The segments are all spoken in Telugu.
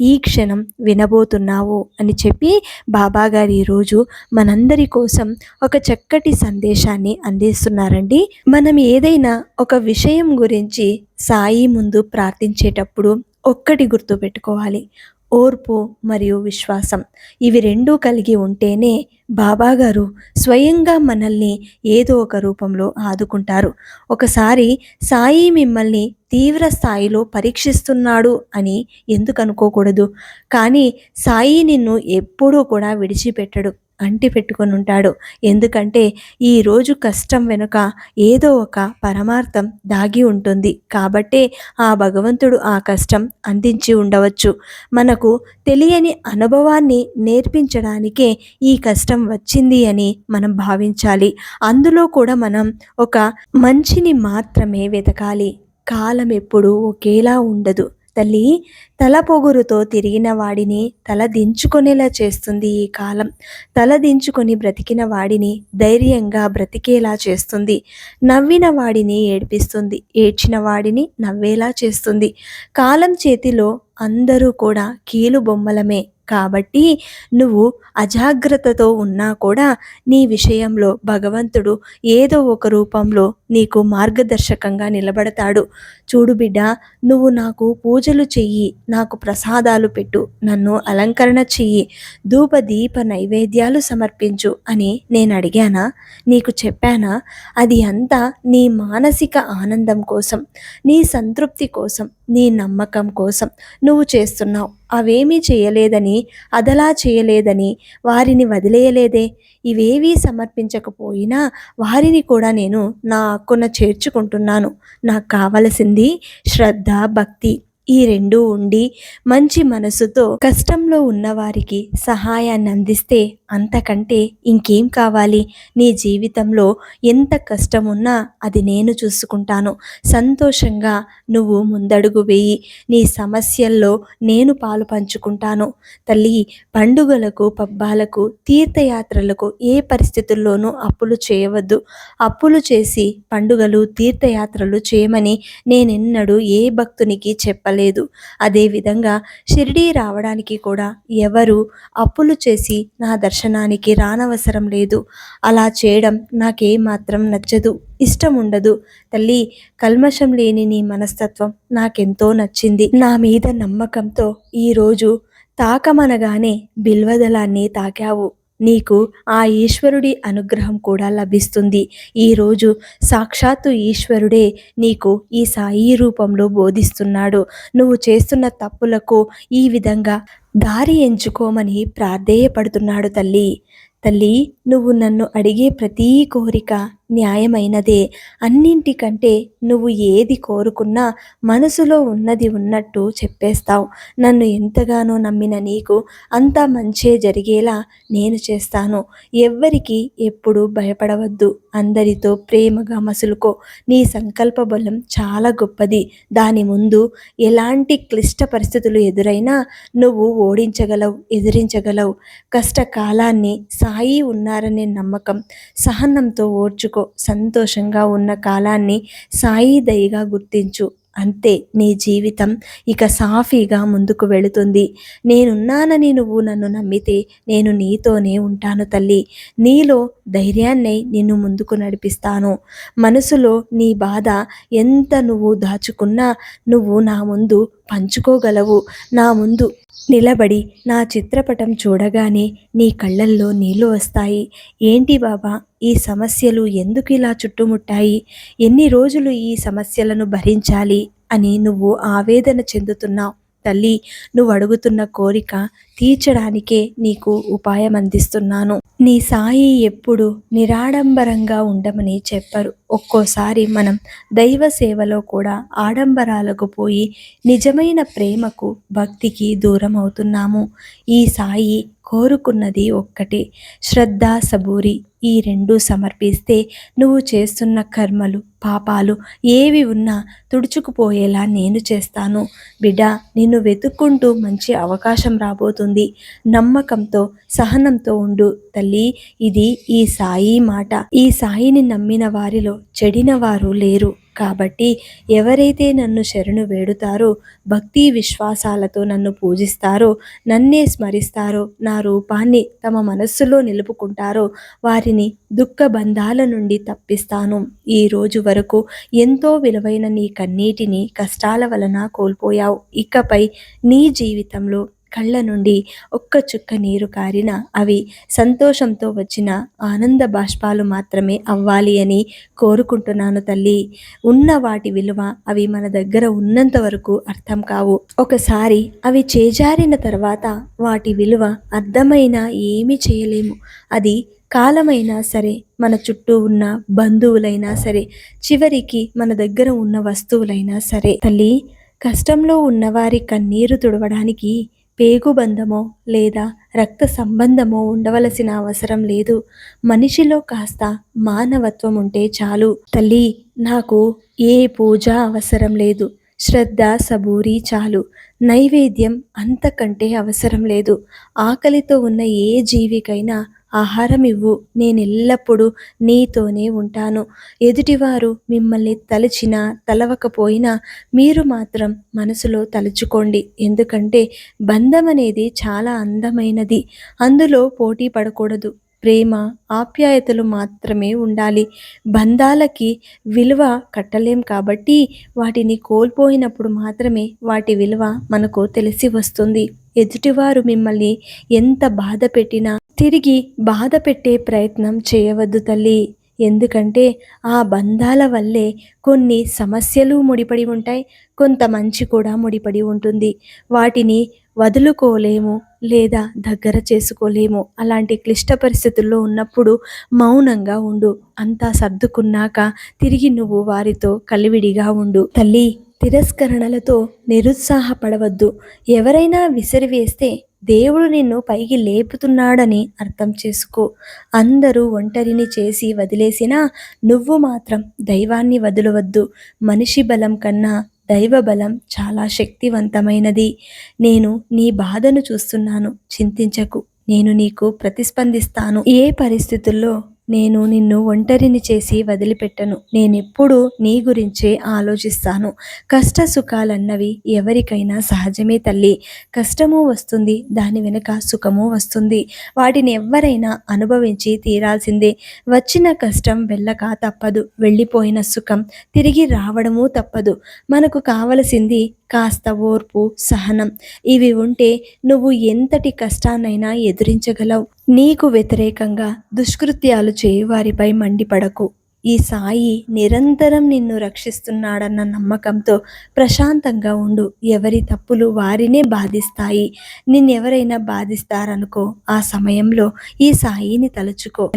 ఈ క్షణం వినబోతున్నావు అని చెప్పి బాబాగారు ఈరోజు మనందరి కోసం ఒక చక్కటి సందేశాన్ని అందిస్తున్నారండి. మనం ఏదైనా ఒక విషయం గురించి సాయి ముందు ప్రార్థించేటప్పుడు ఒక్కటి గుర్తుపెట్టుకోవాలి. ఓర్పు మరియు విశ్వాసం. ఇవి రెండూ కలిగి ఉంటేనే బాబాగారు స్వయంగా మనల్ని ఏదో ఒక రూపంలో ఆదుకుంటారు. ఒకసారి సాయి మిమ్మల్ని తీవ్ర స్థాయిలో పరీక్షిస్తున్నాడు అని ఎందుకు అనుకోకూడదు? కానీ సాయి నిన్ను ఎప్పుడూ కూడా విడిచిపెట్టడు. అంటి పెట్టుకొని ఉంటాడు. ఎందుకంటే ఈరోజు కష్టం వెనుక ఏదో ఒక పరమార్థం దాగి ఉంటుంది. కాబట్టే ఆ భగవంతుడు ఆ కష్టం అందించి ఉండవచ్చు. మనకు తెలియని అనుభవాన్ని నేర్పించడానికే ఈ కష్టం వచ్చింది అని మనం భావించాలి. అందులో కూడా మనం ఒక మంచిని మాత్రమే వెతకాలి. కాలం ఎప్పుడు ఒకేలా ఉండదు. తల్లి తల పొగురుతో తిరిగిన వాడిని తల దించుకునేలా చేస్తుంది ఈ కాలం. తల దించుకొని బ్రతికిన వాడిని ధైర్యంగా బ్రతికేలా చేస్తుంది. నవ్విన వాడిని ఏడిపిస్తుంది. ఏడ్చిన వాడిని నవ్వేలా చేస్తుంది. కాలం చేతిలో అందరూ కూడా కీలు బొమ్మలమే కాబట్టి నువ్వు అజాగ్రత్తతో ఉన్నా కూడా నీ విషయంలో భగవంతుడు ఏదో ఒక రూపంలో నీకు మార్గదర్శకంగా నిలబడతాడు. చూడు బిడ్డ నువ్వు నాకు పూజలు చెయ్యి నాకు ప్రసాదాలు పెట్టు నన్ను అలంకరణ చెయ్యి ధూప దీప నైవేద్యాలు సమర్పించు అని నేను అడిగానా? నీకు చెప్పానా? అది అంతా నీ మానసిక ఆనందం కోసం నీ సంతృప్తి కోసం నీ నమ్మకం కోసం నువ్వు చేస్తున్నావు. అవేమీ చేయలేదని అదలా చేయలేదని వారిని వదిలేయలేదే. ఇవేవీ సమర్పించకపోయినా వారిని కూడా నేను నా హక్కున చేర్చుకుంటున్నాను. నాకు కావలసింది శ్రద్ధ భక్తి. ఈ రెండు ఉండి మంచి మనసుతో కష్టంలో ఉన్నవారికి సహాయాన్ని అందిస్తే అంతకంటే ఇంకేం కావాలి? నీ జీవితంలో ఎంత కష్టం ఉన్నా అది నేను చూసుకుంటాను. సంతోషంగా నువ్వు ముందడుగు వేయి. నీ సమస్యల్లో నేను పాలు పంచుకుంటాను. తల్లి పండుగలకు పబ్బాలకు తీర్థయాత్రలకు ఏ పరిస్థితుల్లోనూ అప్పులు చేయవద్దు. అప్పులు చేసి పండుగలు తీర్థయాత్రలు చేయమని నేనెన్నడూ ఏ భక్తునికి చెప్పలేదు రాలేదు. అదేవిధంగా షిరిడీ రావడానికి కూడా ఎవరు అప్పులు చేసి నా దర్శనానికి రానవసరం లేదు. అలా చేయడం నాకేమాత్రం నచ్చదు. ఇష్టం ఉండదు. తల్లి కల్మషం లేని నీ మనస్తత్వం నాకెంతో నచ్చింది. నా మీద నమ్మకంతో ఈరోజు తాకమనగానే బిల్వదలాన్ని తాకావు. నీకు ఆ ఈశ్వరుడి అనుగ్రహం కూడా లభిస్తుంది. ఈరోజు సాక్షాత్తు ఈశ్వరుడే నీకు ఈ సాయి రూపంలో బోధిస్తున్నాడు. నువ్వు చేస్తున్న తప్పులకు ఈ విధంగా దారి ఎంచుకోమని ప్రాధేయపడుతున్నాడు తల్లి. తల్లి నువ్వు నన్ను అడిగే ప్రతీ కోరిక న్యాయమైనదే. అన్నింటికంటే నువ్వు ఏది కోరుకున్నా మనసులో ఉన్నది ఉన్నట్టు చెప్పేస్తావు. నన్ను ఎంతగానో నమ్మిన నీకు అంతా మంచే జరిగేలా నేను చేస్తాను. ఎవ్వరికి ఎప్పుడు భయపడవద్దు. అందరితో ప్రేమగా మసులుకో. నీ సంకల్ప బలం చాలా గొప్పది. దాని ముందు ఎలాంటి క్లిష్ట పరిస్థితులు ఎదురైనా నువ్వు ఓడించగలవు ఎదిరించగలవు. కష్టకాలాన్ని సాయి ఉన్నారనే నమ్మకం సహనంతో ఓర్చుకో. సంతోషంగా ఉన్న కాలాన్ని సాయి దయగా గుర్తించు. అంతే నీ జీవితం ఇక సాఫీగా ముందుకు వెళుతుంది. నేనున్నానని నువ్వు నన్ను నమ్మితే నేను నీతోనే ఉంటాను తల్లి. నీలో ధైర్యాన్ని నిన్ను ముందుకు నడిపిస్తాను. మనసులో నీ బాధ ఎంత నువ్వు దాచుకున్నా నువ్వు నా ముందు పంచుకోగలవు. నా ముందు నిలబడి నా చిత్రపటం చూడగానే నీ కళ్ళల్లో నీళ్ళు వస్తాయి. ఏంటి బాబా ఈ సమస్యలు ఎందుకు ఇలా చుట్టుముట్టాయి? ఎన్ని రోజులు ఈ సమస్యలను భరించాలి అని నువ్వు ఆవేదన చెందుతున్నావు? తల్లి నువ్వు అడుగుతున్న కోరిక తీర్చడానికే నీకు ఉపాయం అందిస్తున్నాను. నీ సాయి ఎప్పుడు నిరాడంబరంగా ఉండమని చెప్పరు. ఒక్కోసారి మనం దైవ సేవలో కూడా ఆడంబరాలకు పోయి నిజమైన ప్రేమకు భక్తికి దూరం అవుతున్నాము ఈ సాయి కోరుకున్నది ఒక్కటే. శ్రద్ధ సబూరి ఈ రెండు సమర్పిస్తే నువ్వు చేస్తున్న కర్మలు పాపాలు ఏవి ఉన్నా తుడుచుకుపోయేలా నేను చేస్తాను. బిడ్డ నిన్ను వెతుక్కుంటూ మంచి అవకాశం రాబోతుంది. నమ్మకంతో సహనంతో ఉండు తల్లి. ఇది ఈ సాయి మాట. ఈ సాయిని నమ్మిన వారిలో చెడిన వారు లేరు. కాబట్టి ఎవరైతే నన్ను శరణు వేడుతారో భక్తి విశ్వాసాలతో నన్ను పూజిస్తారో నన్నే స్మరిస్తారో నా రూపాన్ని తమ మనస్సులో నిలుపుకుంటారో వారిని దుఃఖ బంధాల నుండి తప్పిస్తాను. ఈ రోజు వరకు ఎంతో విలువైన నీ కన్నీటిని కష్టాల వలన కోల్పోయావు. ఇకపై నీ జీవితంలో కళ్ళ నుండి ఒక్క చుక్క నీరు కారిన అవి సంతోషంతో వచ్చిన ఆనంద బాష్పాలు మాత్రమే అవ్వాలి అని కోరుకుంటున్నాను తల్లి. ఉన్న వాటి విలువ అవి మన దగ్గర ఉన్నంత వరకు అర్థం కావు. ఒకసారి అవి చేజారిన తర్వాత వాటి విలువ అర్థమైనా ఏమీ చేయలేము. అది కాలమైనా సరే మన చుట్టూ ఉన్న బంధువులైనా సరే చివరికి మన దగ్గర ఉన్న వస్తువులైనా సరే తల్లి. కష్టంలో ఉన్నవారి కన్నీరు తుడవడానికి పేగుబంధమో లేదా రక్త సంబంధమో ఉండవలసిన అవసరం లేదు. మనిషిలో కాస్త మానవత్వం ఉంటే చాలు. తల్లి నాకు ఏ పూజ అవసరం లేదు. శ్రద్ధ సబూరి చాలు. నైవేద్యం అంతకంటే అవసరం లేదు. ఆకలితో ఉన్న ఏ జీవికైనా ఆహారం ఇవ్వు. నేను ఎల్లప్పుడూ నీతోనే ఉంటాను. ఎదుటివారు మిమ్మల్ని తలచినా తలవకపోయినా మీరు మాత్రం మనసులో తలుచుకోండి. ఎందుకంటే బంధం అనేది చాలా అందమైనది. అందులో పోటీ పడకూడదు. ప్రేమ ఆప్యాయతలు మాత్రమే ఉండాలి. బంధాలకి విలువ కట్టలేం కాబట్టి వాటిని కోల్పోయినప్పుడు మాత్రమే వాటి విలువ మనకు తెలిసి వస్తుంది. ఎదుటివారు మిమ్మల్ని ఎంత బాధ పెట్టినా తిరిగి బాధ పెట్టే ప్రయత్నం చేయవద్దు తల్లి. ఎందుకంటే ఆ బంధాల వల్లే కొన్ని సమస్యలు ముడిపడి ఉంటాయి కొంత మంచి కూడా ముడిపడి ఉంటుంది. వాటిని వదులుకోలేము లేదా దగ్గర చేసుకోలేము. అలాంటి క్లిష్ట పరిస్థితుల్లో ఉన్నప్పుడు మౌనంగా ఉండు. అంతా సర్దుకున్నాక తిరిగి నువ్వు వారితో కలివిడిగా ఉండు. తల్లి తిరస్కరణలతో నిరుత్సాహపడవద్దు. ఎవరైనా విసిరివేస్తే దేవుడు నిన్ను పైకి లేపుతున్నాడని అర్థం చేసుకో. అందరూ ఒంటరిని చేసి వదిలేసినా నువ్వు మాత్రం దైవాన్ని వదలవద్దు. మనిషి బలం కన్నా దైవ బలం చాలా శక్తివంతమైనది. నేను నీ బాధను చూస్తున్నాను. చింతించకు. నేను నీకు ప్రతిస్పందిస్తాను. ఏ పరిస్థితుల్లో నేను నిన్ను ఒంటరిని చేసి వదిలిపెట్టను. నేనెప్పుడు నీ గురించే ఆలోచిస్తాను. కష్ట సుఖాలన్నవి ఎవరికైనా సహజమే తల్లి. కష్టము వస్తుంది దాని వెనుక సుఖము వస్తుంది. వాటిని ఎవరైనా అనుభవించి తీరాల్సిందే. వచ్చిన కష్టం వెళ్ళక తప్పదు వెళ్ళిపోయిన సుఖం తిరిగి రావడము తప్పదు. మనకు కావలసింది కాస్త ఓర్పు సహనం ఇవి ఉంటే నువ్వు ఎంతటి కష్టాన్నైనా ఎదురించగలవు. నీకు వ్యతిరేకంగా దుష్కృత్యాలు చేయి వారిపై మండిపడకు. ఈ సాయి నిరంతరం నిన్ను రక్షిస్తున్నాడన్న నమ్మకంతో ప్రశాంతంగా ఉండు. ఎవరి తప్పులు వారినే బాధిస్తాయి. నిన్నెవరైనా బాధిస్తారనుకో ఆ సమయంలో ఈ సాయిని తలుచుకో.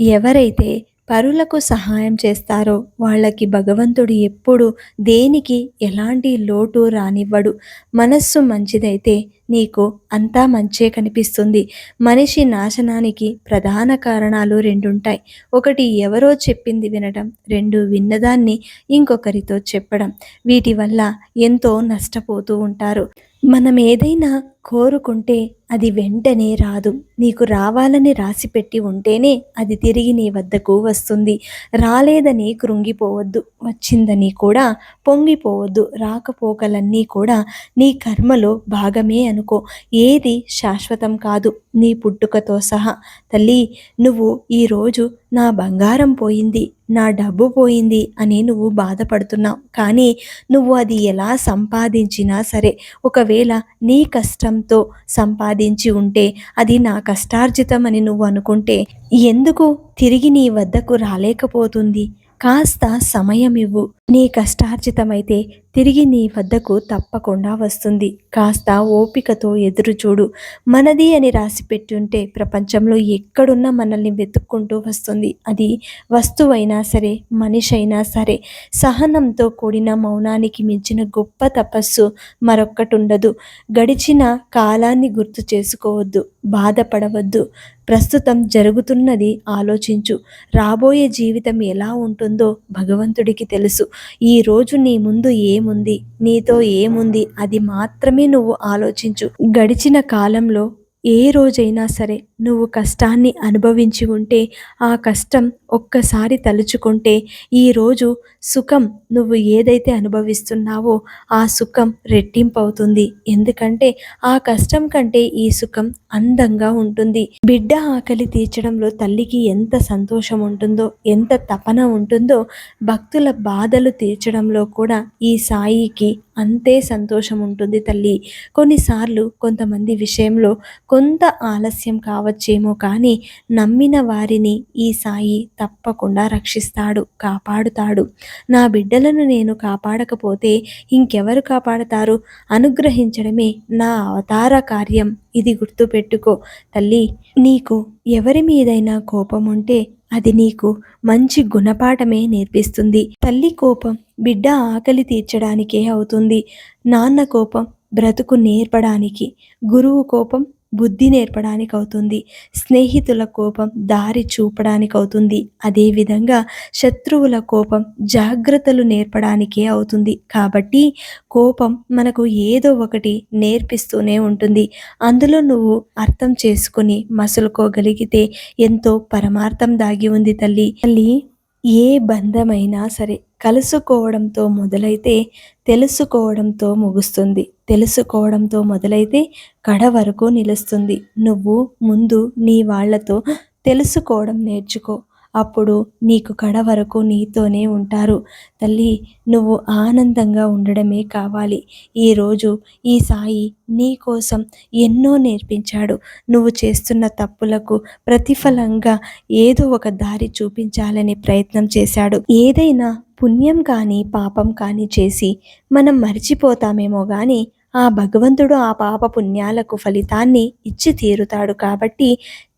ఎవరైతే పరులకు సహాయం చేస్తారో వాళ్ళకి భగవంతుడు ఎప్పుడు దేనికి ఎలాంటి లోటు రానివ్వడు. మనస్సు మంచిదైతే నీకు అంతా మంచే కనిపిస్తుంది. మనిషి నాశనానికి ప్రధాన కారణాలు రెండుంటాయి. ఒకటి ఎవరో చెప్పింది వినడం రెండు విన్నదాన్ని ఇంకొకరితో చెప్పడం. వీటి వల్ల ఎంతో నష్టపోతూ ఉంటారు. మనం ఏదైనా కోరుకుంటే అది వెంటనే రాదు. నీకు రావాలని రాసిపెట్టి ఉంటేనే అది తిరిగి నీ వద్దకు వస్తుంది. రాలేదని కృంగిపోవద్దు. వచ్చిందని కూడా పొంగిపోవద్దు. రాకపోకలన్నీ కూడా నీ కర్మలో భాగమే అనుకో. ఏది శాశ్వతం కాదు. నీ పుట్టుకతో సహా. తల్లి నువ్వు ఈరోజు నా బంగారం పోయింది నా డబ్బు పోయింది అని నువ్వు బాధపడుతున్నావు. కానీ నువ్వు అది ఎలా సంపాదించినా సరే ఒకవేళ నీ కష్టం కష్టంతో సంపాదించి ఉంటే అది నా కష్టార్జితం అని నువ్వు అనుకుంటే ఎందుకు తిరిగి నీ వద్దకు రాలేకపోతుంది? కాస్త సమయం ఇవ్వు నీ కష్టార్జితమైతే తిరిగి నీ వద్దకు తప్పకుండా వస్తుంది. కాస్త ఓపికతో ఎదురుచూడు మనది అని రాసి పెట్టుంటే ప్రపంచంలో ఎక్కడున్నా మనల్ని వెతుక్కుంటూ వస్తుంది. అది వస్తువైనా సరే మనిషి అయినా సరే. సహనంతో కూడిన మౌనానికి మించిన గొప్ప తపస్సు మరొక్కటి ఉండదు గడిచిన కాలాన్ని గుర్తు చేసుకోవద్దు. బాధపడవద్దు. ప్రస్తుతం జరుగుతున్నది ఆలోచించు. రాబోయే జీవితం ఎలా ఉంటుందో భగవంతుడికి తెలుసు. ఈరోజు నీ ముందు ఏముంది? నీతో ఏముంది? అది మాత్రమే నువ్వు ఆలోచించు. గడిచిన కాలంలో ఏ రోజైనా సరే నువ్వు కష్టాన్ని అనుభవించి ఉంటే ఆ కష్టం ఒక్కసారి తలుచుకుంటే ఈరోజు సుఖం నువ్వు ఏదైతే అనుభవిస్తున్నావో ఆ సుఖం రెట్టింపవుతుంది. ఎందుకంటే ఆ కష్టం కంటే ఈ సుఖం అందంగా ఉంటుంది. బిడ్డ ఆకలి తీర్చడంలో తల్లికి ఎంత సంతోషం ఉంటుందో ఎంత తపన ఉంటుందో భక్తుల బాధలు తీర్చడంలో కూడా ఈ సాయికి అంతే సంతోషం ఉంటుంది తల్లి. కొన్నిసార్లు కొంతమంది విషయంలో కొంత ఆలస్యం కావచ్చేమో కానీ నమ్మిన వారిని ఈ సాయి తప్పకుండా రక్షిస్తాడు కాపాడుతాడు. నా బిడ్డలను నేను కాపాడకపోతే ఇంకెవరు కాపాడతారు? అనుగ్రహించడమే నా అవతార కార్యం. ఇది గుర్తుపెట్టుకో తల్లి. నీకు ఎవరి మీదైనా కోపం ఉంటే అది నీకు మంచి గుణపాఠమే నేర్పిస్తుంది. తల్లి కోపం బిడ్డ ఆకలి తీర్చడానికే అవుతుంది. నాన్న కోపం బ్రతుకు నేర్పడానికి. గురువు కోపం బుద్ధి నేర్పడానికి అవుతుంది స్నేహితుల కోపం దారి చూపడానికి అవుతుంది అదేవిధంగా శత్రువుల కోపం జాగ్రత్తలు నేర్పడానికే అవుతుంది. కాబట్టి కోపం మనకు ఏదో ఒకటి నేర్పిస్తూనే ఉంటుంది. అందులో నువ్వు అర్థం చేసుకుని మసులుకోగలిగితే ఎంతో పరమార్థం దాగి ఉంది తల్లి. తల్లి ఏ బంధమైనా సరే కలుసుకోవడంతో మొదలైతే తెలుసుకోవడంతో ముగుస్తుంది. తెలుసుకోవడంతో మొదలైతే కడ వరకు నిలుస్తుంది. నువ్వు ముందు నీ వాళ్ళతో తెలుసుకోవడం నేర్చుకో. అప్పుడు నీకు కడ వరకు నీతోనే ఉంటారు. తల్లి నువ్వు ఆనందంగా ఉండడమే కావాలి. ఈరోజు ఈ సాయి నీ కోసం ఎన్నో నేర్పించాడు. నువ్వు చేస్తున్న తప్పులకు ప్రతిఫలంగా ఏదో ఒక దారి చూపించాలని ప్రయత్నం చేశాడు. ఏదైనా పుణ్యం కానీ పాపం కానీ చేసి మనం మర్చిపోతామేమో కానీ ఆ భగవంతుడు ఆ పాప పుణ్యాలకు ఫలితాన్ని ఇచ్చి తీరుతాడు కాబట్టి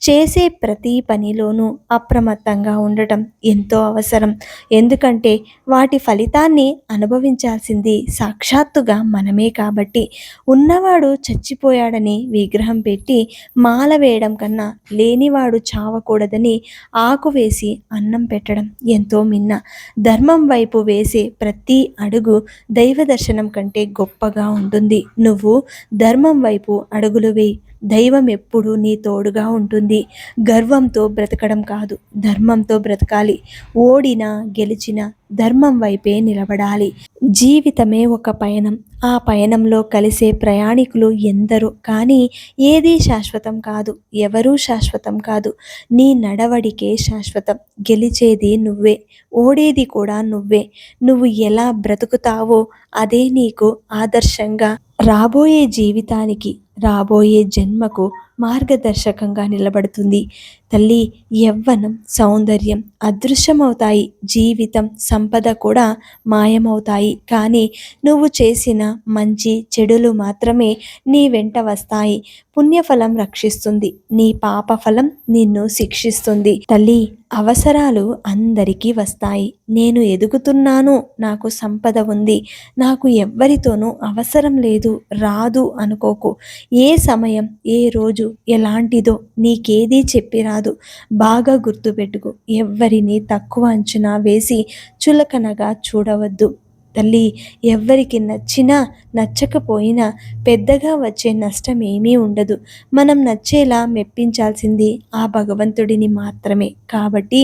చేసే ప్రతి పనిలోనూ అప్రమత్తంగా ఉండటం ఎంతో అవసరం. ఎందుకంటే వాటి ఫలితాన్ని అనుభవించాల్సింది సాక్షాత్తుగా మనమే కాబట్టి. ఉన్నవాడు చచ్చిపోయాడని విగ్రహం పెట్టి మాల వేయడం కన్నా లేనివాడు చావకూడదని ఆకు వేసి అన్నం పెట్టడం ఎంతో మిన్న. ధర్మం వైపు వేసే ప్రతి అడుగు దైవ దర్శనం కంటే గొప్పగా ఉంటుంది. నువ్వు ధర్మం వైపు అడుగులు వేయి. దైవం ఎప్పుడూ నీ తోడుగా ఉంటుంది. గర్వంతో బ్రతకడం కాదు ధర్మంతో బ్రతకాలి. ఓడినా గెలిచిన ధర్మం వైపే నిలబడాలి. జీవితమే ఒక పయనం. ఆ పయనంలో కలిసే ప్రయాణికులు ఎందరో కానీ ఏదీ శాశ్వతం కాదు ఎవరూ శాశ్వతం కాదు. నీ నడవడికే శాశ్వతం. గెలిచేది నువ్వే ఓడేది కూడా నువ్వే. నువ్వు ఎలా బ్రతుకుతావో అదే నీకు ఆదర్శంగా రాబోయే జీవితానికి రాబోయే జన్మకు మార్గదర్శకంగా నిలబడుతుంది. తల్లి యవ్వనం సౌందర్యం అదృశ్యమవుతాయి. జీవితం సంపద కూడా మాయమవుతాయి. కానీ నువ్వు చేసిన మంచి చెడులు మాత్రమే నీ వెంట వస్తాయి. పుణ్యఫలం రక్షిస్తుంది. నీ పాప ఫలం నిన్ను శిక్షిస్తుంది. తల్లి అవసరాలు అందరికీ వస్తాయి. నేను ఎదుగుతున్నాను. నాకు సంపద ఉంది. నాకు ఎవ్వరితోనూ అవసరం లేదు. రాదు అనుకోకు. ఏ సమయం ఏ రోజు ఎలాంటిదో నీకేదీ చెప్పిరాదు. బాగా గుర్తుపెట్టుకో. ఎవ్వరిని తక్కువ అంచనా వేసి చులకనగా చూడవద్దు. తల్లి ఎవ్వరికి నచ్చినా నచ్చకపోయినా పెద్దగా వచ్చే నష్టం ఏమీ ఉండదు. మనం నచ్చేలా మెప్పించాల్సింది ఆ భగవంతుడిని మాత్రమే. కాబట్టి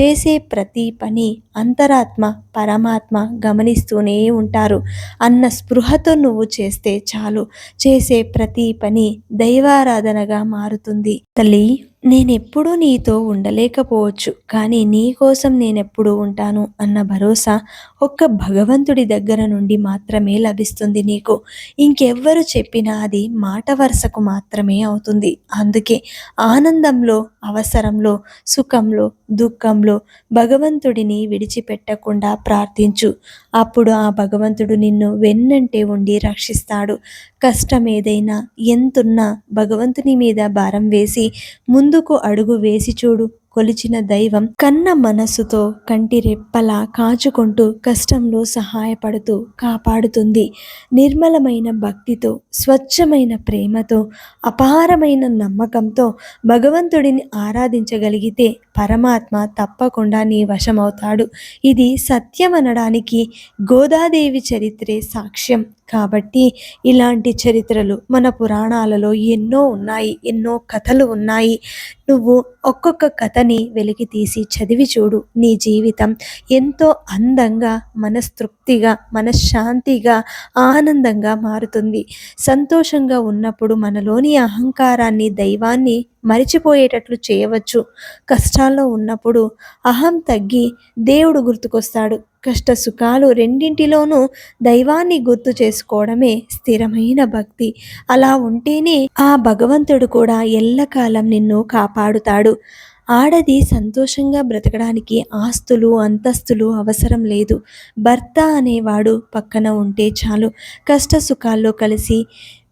చేసే ప్రతి పని అంతరాత్మ పరమాత్మ గమనిస్తూనే ఉంటారు. అన్న స్పృహతో నువ్వు చేస్తే చాలు. చేసే ప్రతి పని దైవారాధనగా మారుతుంది. తల్లి నేనెప్పుడూ నీతో ఉండలేకపోవచ్చు కానీ నీ కోసం నేనెప్పుడూ ఉంటాను అన్న భరోసా ఒక్క భగవంతుడి దగ్గర నుండి మాత్రమే లభిస్తుంది నీకు. ఇంకెవ్వరు చెప్పినా అది మాట వరుసకు మాత్రమే అవుతుంది. అందుకే ఆనందంలో అవసరంలో సుఖంలో దుఃఖంలో భగవంతుడిని విడిచిపెట్టకుండా ప్రార్థించు. అప్పుడు ఆ భగవంతుడు నిన్ను వెన్నంటే ఉండి రక్షిస్తాడు. కష్టం ఏదైనా ఎంతున్నా భగవంతుని మీద భారం వేసి ముందుకు అడుగు వేసి చూడు. కొలిచిన దైవం కన్న మనస్సుతో కంటి రెప్పలా కాచుకుంటూ కష్టంలో సహాయపడుతూ కాపాడుతుంది. నిర్మలమైన భక్తితో స్వచ్ఛమైన ప్రేమతో అపారమైన నమ్మకంతో భగవంతుడిని ఆరాధించగలిగితే పరమాత్మ తప్పకుండా నీ వశమవుతాడు. ఇది సత్యం అనడానికి గోదాదేవి చరిత్రే సాక్ష్యం. కాబట్టి ఇలాంటి చరిత్రలు మన పురాణాలలో ఎన్నో ఉన్నాయి ఎన్నో కథలు ఉన్నాయి. నువ్వు ఒక్కొక్క కథని వెలికి తీసి చదివి చూడు. నీ జీవితం ఎంతో అందంగా మనస్తృప్తిగా మనశ్శాంతిగా ఆనందంగా మారుతుంది. సంతోషంగా ఉన్నప్పుడు మనలోని అహంకారాన్ని దైవాన్ని మరిచిపోయేటట్లు చేయవచ్చు. కష్టాల్లో ఉన్నప్పుడు అహం తగ్గి దేవుడు గుర్తుకొస్తాడు. కష్ట సుఖాలు రెండింటిలోనూ దైవాన్ని గుర్తు చేసుకోవడమే స్థిరమైన భక్తి. అలా ఉంటేనే ఆ భగవంతుడు కూడా ఎల్లకాలం నిన్ను కాపాడుతాడు. ఆడది సంతోషంగా బ్రతకడానికి ఆస్తులు అంతస్తులు అవసరం లేదు. భర్త అనేవాడు పక్కన ఉంటే చాలు. కష్ట సుఖాల్లో కలిసి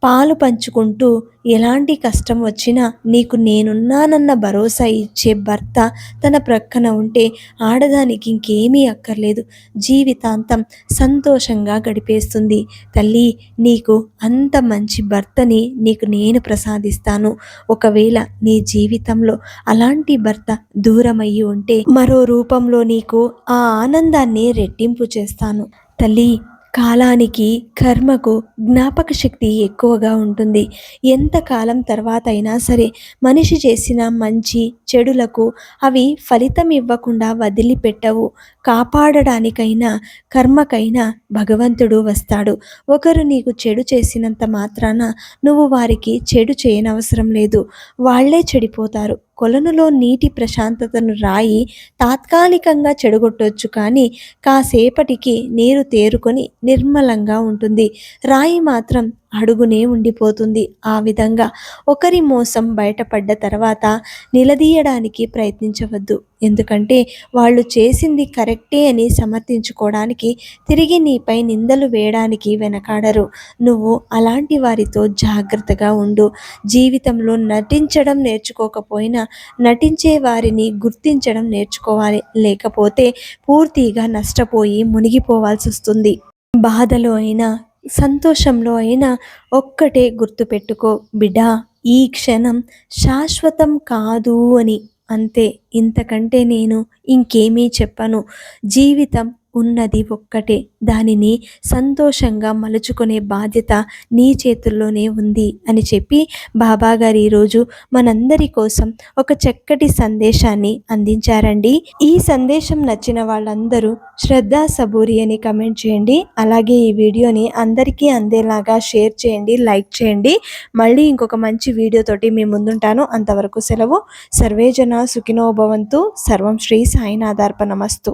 పాలు పంచుకుంటూ ఎలాంటి కష్టం వచ్చినా నీకు నేనున్నానన్న భరోసా ఇచ్చే భర్త తన ప్రక్కన ఉంటే ఆడదానికి ఇంకేమీ అక్కర్లేదు. జీవితాంతం సంతోషంగా గడిపేస్తుంది. తల్లి నీకు అంత మంచి భర్తని నీకు నేను ప్రసాదిస్తాను. ఒకవేళ నీ జీవితంలో అలాంటి భర్త దూరమయ్యి ఉంటే మరో రూపంలో నీకు ఆ ఆనందాన్ని రెట్టింపు చేస్తాను. తల్లి కాలానికి కర్మకు జ్ఞాపక శక్తి ఎక్కువగా ఉంటుంది. ఎంతకాలం తర్వాత అయినా సరే మనిషి చేసిన మంచి చెడులకు అవి ఫలితం ఇవ్వకుండా వదిలిపెట్టవు. కాపాడడానికైనా కర్మకైనా భగవంతుడు వస్తాడు. ఒకరు నీకు చెడు చేసినంత మాత్రాన నువ్వు వారికి చెడు చేయనవసరం లేదు. వాళ్ళే చెడిపోతారు. కొలనులో నీటి ప్రశాంతతను రాయి తాత్కాలికంగా చెడగొట్టవచ్చు కానీ కాసేపటికి నీరు తేరుకొని నిర్మలంగా ఉంటుంది. రాయి మాత్రం అడుగునే ఉండిపోతుంది. ఆ విధంగా ఒకరి మోసం బయటపడ్డ తర్వాత నిలదీయడానికి ప్రయత్నించవద్దు. ఎందుకంటే వాళ్ళు చేసింది కరెక్టే అని సమర్థించుకోవడానికి తిరిగి నీపై నిందలు వేయడానికి వెనకాడరు. నువ్వు అలాంటి వారితో జాగ్రత్తగా ఉండు. జీవితంలో నటించడం నేర్చుకోకపోయినా నటించే వారిని గుర్తించడం నేర్చుకోవాలి. లేకపోతే పూర్తిగా నష్టపోయి మునిగిపోవాల్సి వస్తుంది బాధలో అయినా సంతోషంలో అయినా ఒక్కటే గుర్తుపెట్టుకో బిడా ఈ క్షణం శాశ్వతం కాదు అని. అంతే. ఇంతకంటే నేను ఇంకేమీ చెప్పను. జీవితం ఉన్నది ఒక్కటే. దానిని సంతోషంగా మలుచుకునే బాధ్యత నీ చేతుల్లోనే ఉంది అని చెప్పి బాబాగారు ఈరోజు మనందరి కోసం ఒక చక్కటి సందేశాన్ని అందించారండి. ఈ సందేశం నచ్చిన వాళ్ళందరూ శ్రద్ధ సబూరి అని కమెంట్ చేయండి. అలాగే ఈ వీడియోని అందరికీ అందేలాగా షేర్ చేయండి లైక్ చేయండి. మళ్ళీ ఇంకొక మంచి వీడియోతోటి మీ ముందుంటాను. అంతవరకు సెలవు. సర్వేజన సుఖినోభవంతు సర్వం శ్రీ సాయినాథార్పణమస్తు.